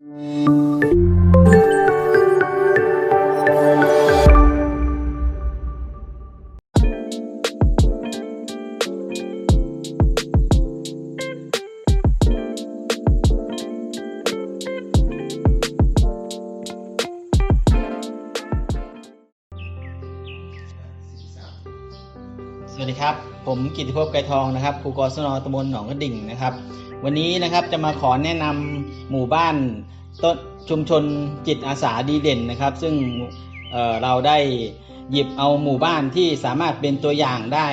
สวัสดีครับ ผมกิติภพไกรทองนะครับครูกศนตำบลหนองกระดิ่งนะครับ วันนี้นะครับจะมาขอแนะนำหมู่บ้านต้นชุมชนจิตอาสาดีเด่นนะครับ ซึ่งเเราได้หยิบเอาหมู่บ้านที่สามารถเป็นตัวอย่างได้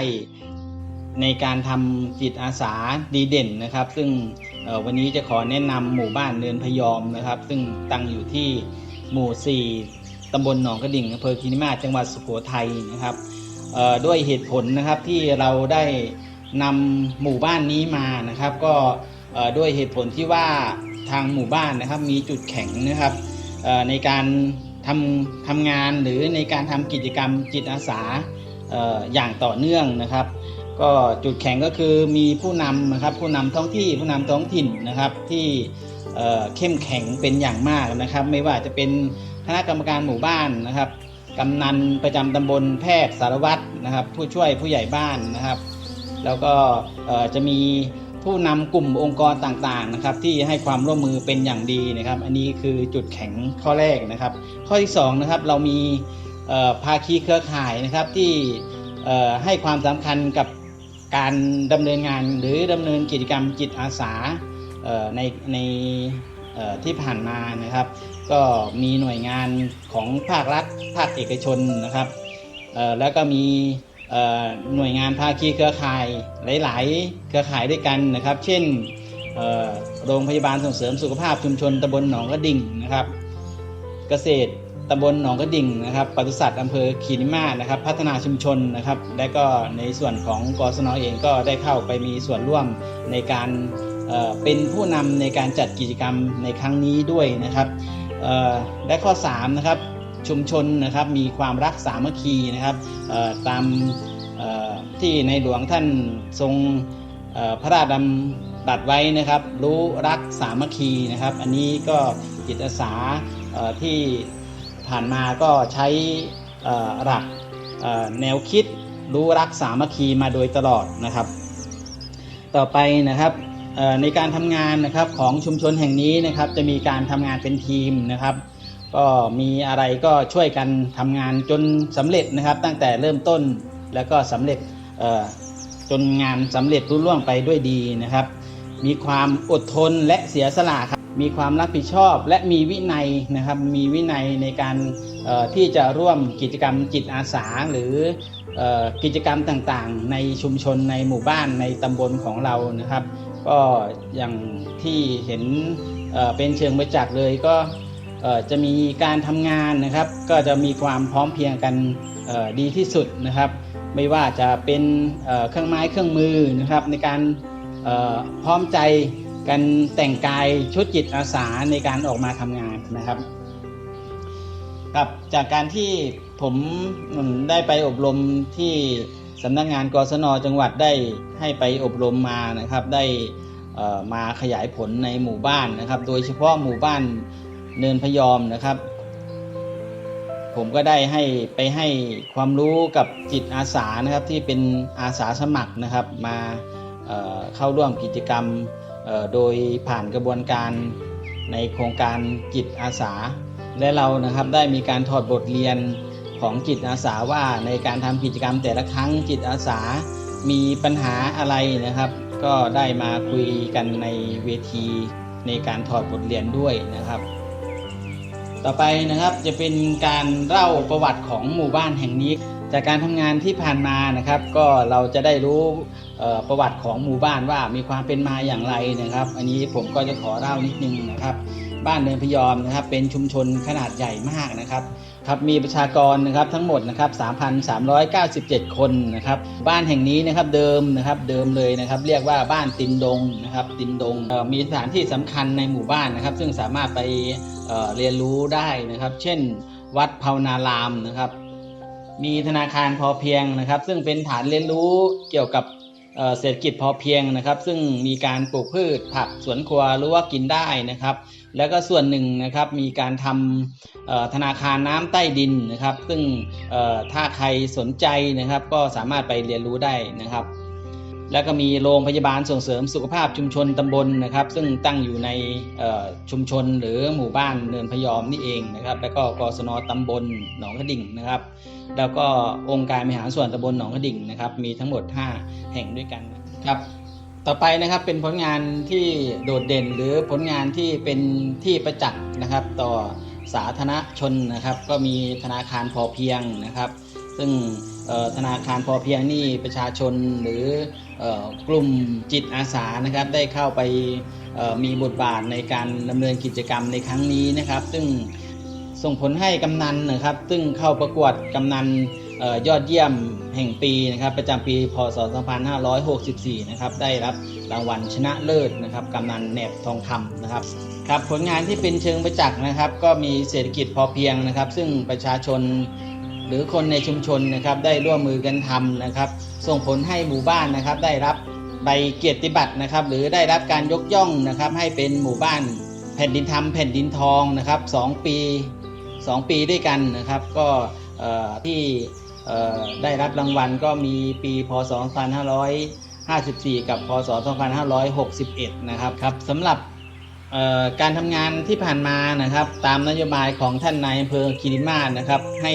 ในการทำจิตอาสาดีเด่นนะครับ ซึ่งวันนี้จะขอแนะนำหมู่บ้านเนินพยอมนะครับ ซึ่งตั้งอยู่ที่หมู่ 4 ตำบลหนองกระดิ่งอำเภอคินิมาศจังหวัดสุโขทัยนะครับด้วยเหตุผลนะครับที่เราได้นำหมู่บ้านนี้มานะครับ ก็เด้วยเหตุผลที่ว่าทางหมู่บ้านนะครับมีจุดแข็งนะครับในการทำทำงานหรือในการทำกิจกรรมจิตอาสาออย่างต่อเนื่องนะครับ ก็จุดแข็งก็คือมีผู้นำนะครับผู้นำท้องที่ผู้นำท้องถิ่นนะครับที่เเข้มแข็งเป็นอย่างมากนะครับ ไม่ว่าจะเป็นคณะกรรมการหมู่บ้านนะครับกำนันประจำตำบลแพทย์สารวัตรนะครับ ผู้ช่วยผู้ใหญ่บ้านนะครับ แล้วก็จะมี ผู้นำกลุ่มองค์กรต่างๆนะครับที่ให้ความร่วมมือเป็นอย่างดีนะครับ อันนี้คือจุดแข็งข้อแรกนะครับ ข้อที่สองนะครับเรามีภาคีเครือข่ายนะครับที่ให้ความสำคัญกับการดำเนินงานหรือดำเนินกิจกรรมจิตอาสาในในที่ผ่านมานะครับ ก็มีหน่วยงานของภาครัฐภาคเอกชนนะครับแล้วก็มี หน่วยงานภาคีเครือข่ายหลาย ๆ เครือข่ายด้วยกันนะครับ เช่นโรงพยาบาลส่งเสริมสุขภาพชุมชนตำบลหนองกระดิ่งนะครับ เกษตรตำบลหนองกระดิ่งนะครับปศุสัตว์อำเภอขีนิมาศนะครับ พัฒนาชุมชนนะครับ และก็ในส่วนของกศนอเองก็ได้เข้าไปมีส่วนร่วมในการเป็นผู้นำในการจัดกิจกรรมในครั้งนี้ด้วยนะครับและข้อ3นะครับ ชุมชนนะครับมีความรักสามัคคีนะครับตามที่ในหลวงท่านทรงพระราชดำรัสไว้นะครับ รู้รักสามัคคีนะครับ อันนี้ก็จิตอาสาที่ผ่านมาก็ใช้หลักแนวคิดรู้รักสามัคคีมาโดยตลอดนะครับ ต่อไปนะครับในการทำงานนะครับของชุมชนแห่งนี้นะครับ จะมีการทำงานเป็นทีมนะครับ ก็มีอะไรก็ช่วยกันทำงานจนสำเร็จนะครับ ตั้งแต่เริ่มต้นแล้วก็สำเร็จจนงานสำเร็จรุ่ล่วงไปด้วยดีนะครับ มีความอดทนและเสียสละครับมีความรับผิดชอบและมีวินัยนะครับ มีวินัยในการที่จะร่วมกิจกรรมจิตอาสาหรืออกิจกรรมต่างๆ ในชุมชนในหมู่บ้านในตำบลของเรานะครับ ก็อย่างที่เห็นเป็นเชิงประจักษ์เลยก็ จะมีการทำงานนะครับ ก็จะมีความพร้อมเพียงกันดีที่สุดนะครับ ไม่ว่าจะเป็นเครื่องไม้เครื่องมือนะครับ ในการพร้อมใจกันแต่งกายชุดจิตอาสาในการออกมาทำงานนะครับครับจากการที่ผมได้ไปอบรมที่สำนักงานกศนจังหวัดได้ให้ไปอบรมมานะครับ ได้มาขยายผลในหมู่บ้านนะครับ โดยเฉพาะหมู่บ้าน เนินพยอมนะครับ ผมก็ได้ให้ไปให้ความรู้กับจิตอาสานะครับที่เป็นอาสาสมัครนะครับ มาเเข้าร่วมกิจกรรมโดยผ่านกระบวนการในโครงการจิตอาสา และเรานะครับได้มีการถอดบทเรียนของจิตอาสาว่าในการทำกิจกรรมแต่ละครั้งจิตอาสามีปัญหาอะไรนะครับ ก็ได้มาคุยกันในเวทีในการถอดบทเรียนด้วยนะครับ ต่อไปนะครับจะเป็นการเล่าประวัติของหมู่บ้านแห่งนี้ จากการทำงานที่ผ่านมานะครับ ก็เราจะได้รู้ประวัติของหมู่บ้านว่ามีความเป็นมาอย่างไรนะครับ อันนี้ผมก็จะขอเล่านิดนึงนะครับ บ้านเนินพยอมนะครับ เป็นชุมชนขนาดใหญ่มากนะครับครับมีประชากรนะครับทั้งหมดนะครับ 3,397 คนนะครับ บ้านแห่งนี้นะครับเดิมนะครับเดิมเลยนะครับ เรียกว่าบ้านตินดงนะครับ ตินดงมีสถานที่สำคัญในหมู่บ้านนะครับ ซึ่งสามารถไป เรียนรู้ได้นะครับ เช่น วัดภาวนารามนะครับ มีธนาคารพอเพียงนะครับ ซึ่งเป็นฐานเรียนรู้เกี่ยวกับเเศรษฐกิจพอเพียงนะครับ ซึ่งมีการปลูกพืชผักสวนครัวรือว่ากินได้นะครับ แล้วก็ส่วนหนึ่งนะครับมีการทำธนาคารน้ำใต้ดินนะครับ ซึ่งถ้าใครสนใจนะครับ ก็สามารถไปเรียนรู้ได้นะครับ แล้วก็มีโรงพยาบาลส่งเสริมสุขภาพชุมชนตำบลนะครับ ซึ่งตั้งอยู่ในชุมชนหรือหมู่บ้านเนินพยอมนี่เองนะครับ แล้วก็กศนตำบลหนองกระดิ่งนะครับ แล้วก็องค์การบริหารส่วนตำบลหนองกระดิ่งนะครับ มีทั้งหมด 5 แห่งด้วยกันครับต่อไปนะครับเป็นผลงานที่โดดเด่นหรือผลงานที่เป็นที่ประจักษ์นะครับ ต่อสาธารณชนนะครับ ก็มีธนาคารพอเพียงนะครับ ซึ่งธนาคารพอเพียงนี่ประชาชนหรือ กลุ่มจิตอาสานะครับได้เข้าไปมีบทบาทในการดำเนินกิจกรรมในครั้งนี้นะครับ ซึ่งส่งผลให้กำนันนะครับ ซึ่งเข้าประกวดกำนันออยอดเยี่ยมแห่งปีนะครับ ประจำปีพศ 2564 นะครับได้รับรางวัลชนะเลิศนะครับกำนันแหนบทองคำนะครับครับผลงานที่เป็นเชิงประจักษ์นะครับ ก็มีเศรษฐกิจพอเพียงนะครับ ซึ่งประชาชน หรือคนในชุมชนนะครับได้ร่วมมือกันทำนะครับ ส่งผลให้หมู่บ้านนะครับได้รับใบเกียรติบัตรนะครับ หรือได้รับการยกย่องนะครับ ให้เป็นหมู่บ้านแผ่นดินธรรมแผ่นดินทองนะครับสองปีสองปีด้วยกันนะครับ ก็ที่ได้รับรางวัลก็มีปีพศ 2554 กับพศ 2561 นะครับครับสำหรับการทำงานที่ผ่านมานะครับ ตามนโยบายของท่านนายอำเภอคิริมาศนะครับให้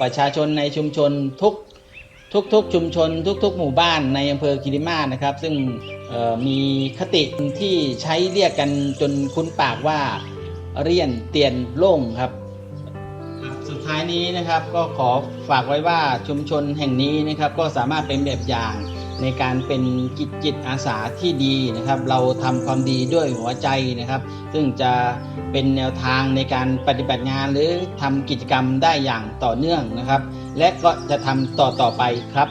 ประชาชนในชุมชนทุกทุกทุกชุมชน ทุก ๆ หมู่บ้านในอำเภอคิริมาศนะครับ ซึ่งมีคติที่ใช้เรียกกันจนคุ้นปากว่าเรียนเตียนโล่งครับ สุดท้ายนี้นะครับก็ขอฝากไว้ว่าชุมชนแห่งนี้นะครับก็สามารถเป็นแบบอย่าง ในการเป็นกิจจิตอาสาที่ดีนะครับ เราทำความดีด้วยหัวใจนะครับ ซึ่งจะเป็นแนวทางในการปฏิบัติงานหรือทำกิจกรรมได้อย่างต่อเนื่องนะครับ และก็จะทำต่อต่อไปครับ